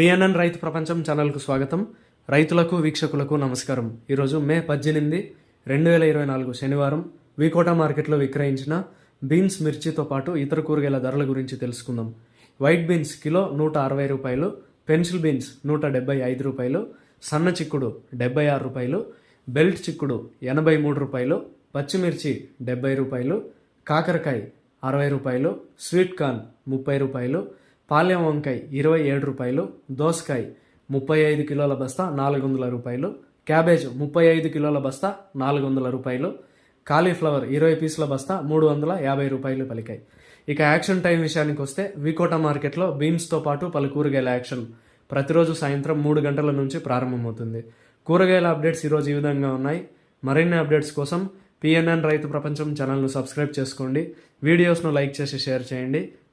PNN రైతు ప్రపంచం ఛానల్కు స్వాగతం. రైతులకు వీక్షకులకు నమస్కారం. ఈరోజు మే పద్దెనిమిది రెండు వేల ఇరవై నాలుగు శనివారం. వికోట మార్కెట్లో విక్రయించిన బీన్స్ మిర్చితో పాటు ఇతర కూరగాయల ధరల గురించి తెలుసుకుందాం. వైట్ బీన్స్ కిలో నూట అరవై రూపాయలు పెన్సిల్ బీన్స్ నూట డెబ్బై ఐదు రూపాయలు సన్న చిక్కుడు డెబ్బై ఆరు రూపాయలు బెల్ట్ చిక్కుడు ఎనభై మూడు రూపాయలు పచ్చిమిర్చి డెబ్బై రూపాయలు కాకరకాయ అరవై రూపాయలు స్వీట్ కార్న్ ముప్పై రూపాయలు పాలెం వంకాయ ఇరవై ఏడు రూపాయలు దోసకాయ ముప్పై ఐదు కిలోల బస్తా నాలుగు వందల రూపాయలు క్యాబేజ్ ముప్పై ఐదు కిలోల బస్తా నాలుగు వందల రూపాయలు కాలీఫ్లవర్ ఇరవై పీసుల బస్తా మూడు వందల యాభై రూపాయలు పలికాయి. ఇక యాక్షన్ టైం విషయానికి వస్తే వికోట మార్కెట్లో బీమ్స్తో పాటు పలు కూరగాయల యాక్షన్ ప్రతిరోజు సాయంత్రం మూడు గంటల నుంచి ప్రారంభమవుతుంది. కూరగాయల అప్డేట్స్ ఈరోజు ఈ విధంగా ఉన్నాయి. మరిన్ని అప్డేట్స్ కోసం పిఎన్ఎన్ రైతు ప్రపంచం ఛానల్ను సబ్స్క్రైబ్ చేసుకోండి. వీడియోస్ను లైక్ చేసి షేర్ చేయండి.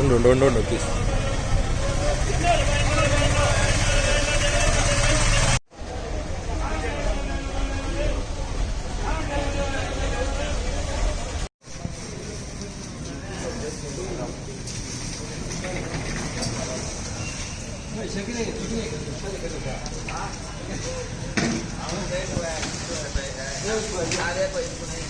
Don't, don't, don't, don't, please. আমাদের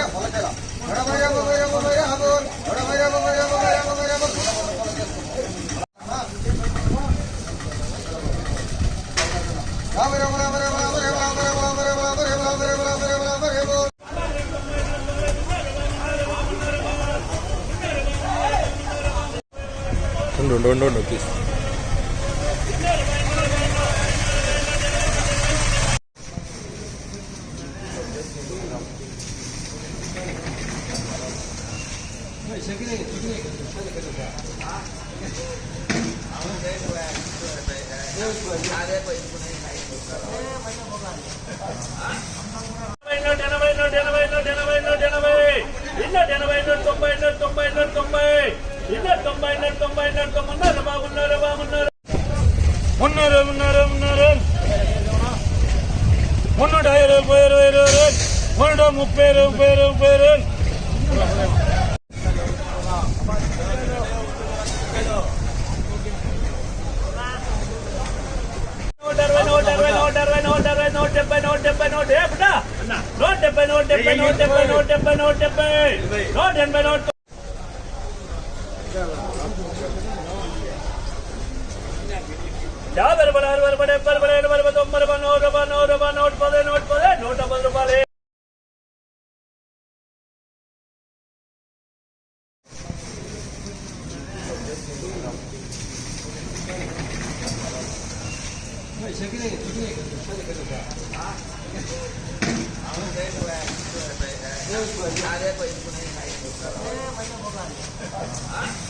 ఉండు ఉండు ఉండు ఉండు ప్లీజ్ నూట ఎనభై నూట ఎనభై నూట ఎనభై నూట ఎనభై ఎనభై నూట తొంభై తొంభై నూట తొంభై తొమ్మిది బాగున్నారు బాగున్నారు. మున్నూరు మున్నూరు మున్నూరు మున్నూట ఇరవై ఇరవై ఇరవై మున్నూట ముప్పై ముప్పై ముప్పై నూట అరవై నూట అరవై నూట డెబ్బై నూట డెబ్బై నూట డెబ్బై నూట డెబ్బై నూట డెబ్బై నూట డెబ్బై నూట నూట ఎనభై నూట యాభై రూపాయలు అరవై రూపాయలు